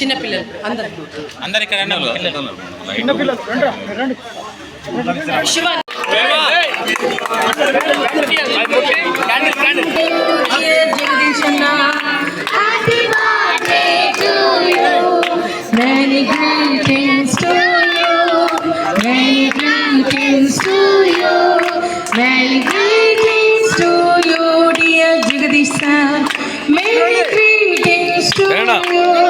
చిన్న పిల్లలు అందరు అందరు ఇక్కడ to you. Many to you. Many to you, dear. Many to you.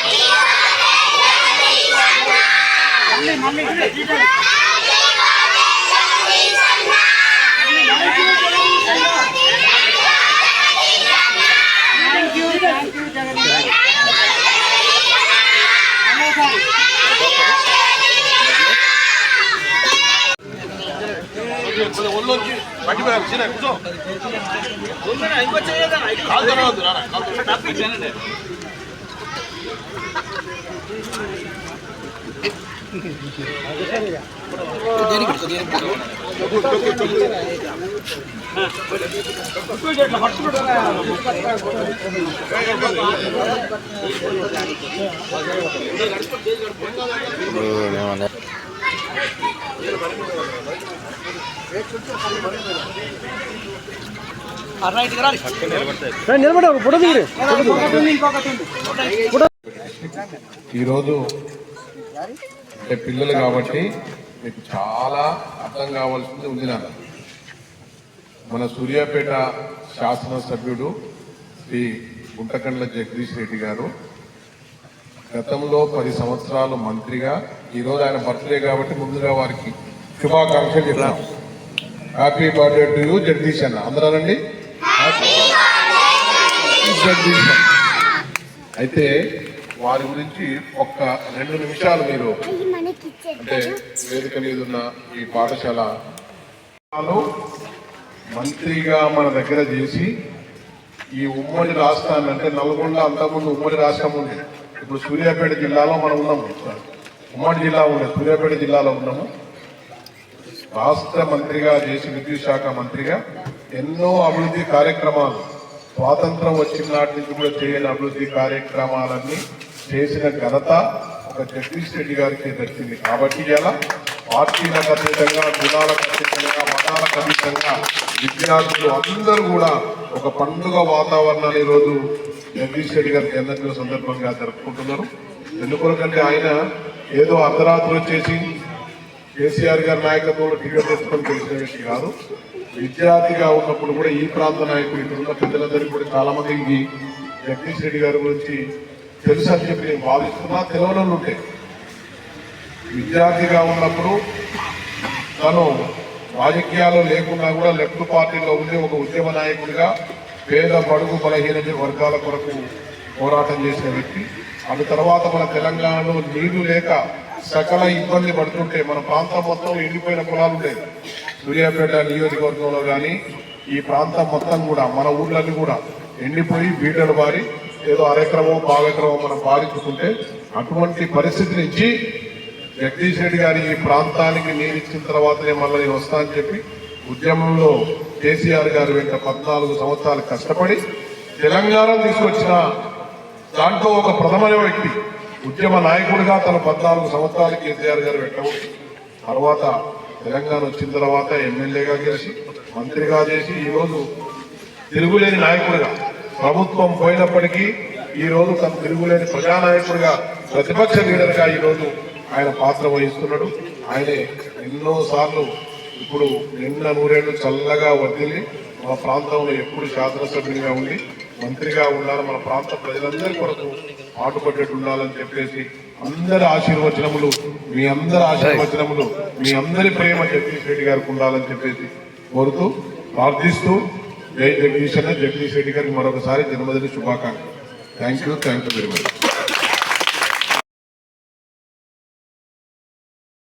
ఒళ్ళొంచి బట్టి పోయాలి సీనా కూర్చో కాలు తెరవద్దు నాన్న ఈరోజు అంటే పిల్లలు కాబట్టి మీకు చాలా అర్థం కావాల్సింది ఉంది నాకు మన సూర్యాపేట శాసనసభ్యుడు శ్రీ గుంటకండ్ల జగదీష్ రెడ్డి గారు గతంలో పది సంవత్సరాలు మంత్రిగా ఈరోజు ఆయన బర్త్డే కాబట్టి ముందుగా వారికి శుభాకాంక్షలు చెప్తాం happy birthday to you Jagadish అన్న. అందరానండి జగదీష్. అయితే వారి గురించి ఒక్క రెండు నిమిషాలు మీరు అంటే వేదిక మీద ఉన్న ఈ పాఠశాల మంత్రిగా మన దగ్గర చేసి ఈ ఉమ్మడి రాష్ట్రాన్ని అంటే నల్గొండ అంతకుముందు ఉమ్మడి రాష్ట్రం ఉంది ఇప్పుడు సూర్యాపేట జిల్లాలో మనం ఉన్నాము ఉమ్మడి జిల్లా ఉంది సూర్యాపేట జిల్లాలో ఉన్నాము. రాష్ట్ర మంత్రిగా చేసి విద్యుత్ శాఖ మంత్రిగా ఎన్నో అభివృద్ధి కార్యక్రమాలు. స్వాతంత్రం వచ్చిన నాటి నుంచి కూడా చేయని అభివృద్ధి కార్యక్రమాలన్నీ చేసిన ఘనత ఒక జగదీష్ రెడ్డి గారికి దక్కింది. కాబట్టి ఇలా పార్టీలకు అతీతంగా గుణాలకు అతీతంగా మతాలకు అతీతంగా విద్యార్థులు అందరూ కూడా ఒక పండుగ వాతావరణాన్ని ఈరోజు జగదీష్ రెడ్డి గారి జన్మదిన సందర్భంగా జరుపుకుంటున్నారు. ఎందుకంటే ఆయన ఏదో అర్ధరాత్రి వచ్చేసి కేసీఆర్ గారి నాయకత్వంలో టికెట్ తెచ్చుకొని తెలిసిన వ్యక్తి కాదు. విద్యార్థిగా ఉన్నప్పుడు కూడా ఈ ప్రాంత నాయకులు ఇక్కడ ఉన్న పెద్దలందరికీ కూడా చాలా మందికి జగదీష్ రెడ్డి గారి గురించి తెలుసు అని చెప్పి నేను భావిస్తున్నా. తెలవనలు విద్యార్థిగా ఉన్నప్పుడు తను రాజకీయాలు లేకున్నా కూడా లెఫ్ట్ పార్టీలో ఉండి ఒక ఉద్యమ నాయకుడిగా పేద బడుగు బలహీన వర్గాల కొరకు పోరాటం చేసిన వ్యక్తి. అటు తర్వాత మన తెలంగాణలో నీళ్ళు లేక సకల ఇబ్బంది పడుతుంటే మన ప్రాంతం మొత్తం ఎండిపోయిన పొలాలు ఉండేది సూర్యాపేట నియోజకవర్గంలో కానీ ఈ ప్రాంతం మొత్తం కూడా మన ఊళ్ళన్నీ కూడా ఎండిపోయి బీటలు బారి ఏదో అరెక్రమో బాగెకరమో మనం బాధించుకుంటే అటువంటి పరిస్థితి నుంచి జగదీష్ రెడ్డి గారి ఈ ప్రాంతానికి నీరు ఇచ్చిన తర్వాతనే మళ్ళీ వస్తా అని చెప్పి ఉద్యమంలో కేసీఆర్ గారు వెంట పద్నాలుగు సంవత్సరాలు కష్టపడి తెలంగాణ తీసుకొచ్చిన దాంట్లో ఒక ప్రథమ వ్యక్తి ఉద్యమ నాయకుడిగా తన పద్నాలుగు సంవత్సరాలు కేసీఆర్ గారు పెట్టవు తర్వాత తెలంగాణ వచ్చిన తర్వాత ఎమ్మెల్యేగా గెలిచి మంత్రిగా చేసి ఈరోజు తిరుగులేని నాయకుడిగా ప్రభుత్వం పోయినప్పటికీ ఈరోజు తన తిరుగులేని ప్రజానాయకుడిగా ప్రతిపక్ష లీడర్గా ఈ రోజు ఆయన పాత్ర వహిస్తున్నాడు. ఆయనే ఎన్నోసార్లు ఇప్పుడు నిన్న నూరేళ్ళు చల్లగా వదిలి మా ప్రాంతంలో ఎప్పుడు శాసనసభ్యునిగా ఉండి మంత్రిగా ఉన్నారు మన ప్రాంత ప్రజలందరి కొరకు పాటుపడ్డట్టు ఉండాలని చెప్పేసి అందరి ఆశీర్వచనములు మీ అందరి ఆశీర్వచనములు మీ అందరి ప్రేమ జగదీష్ రెడ్డి గారికి ఉండాలని చెప్పేసి కోరుతూ ప్రార్థిస్తూ జై జగదీష్ అన్న. జగదీష్ రెడ్డి గారికి మరొకసారి జన్మదిన శుభాకాంక్షలు. Thank you thank you very much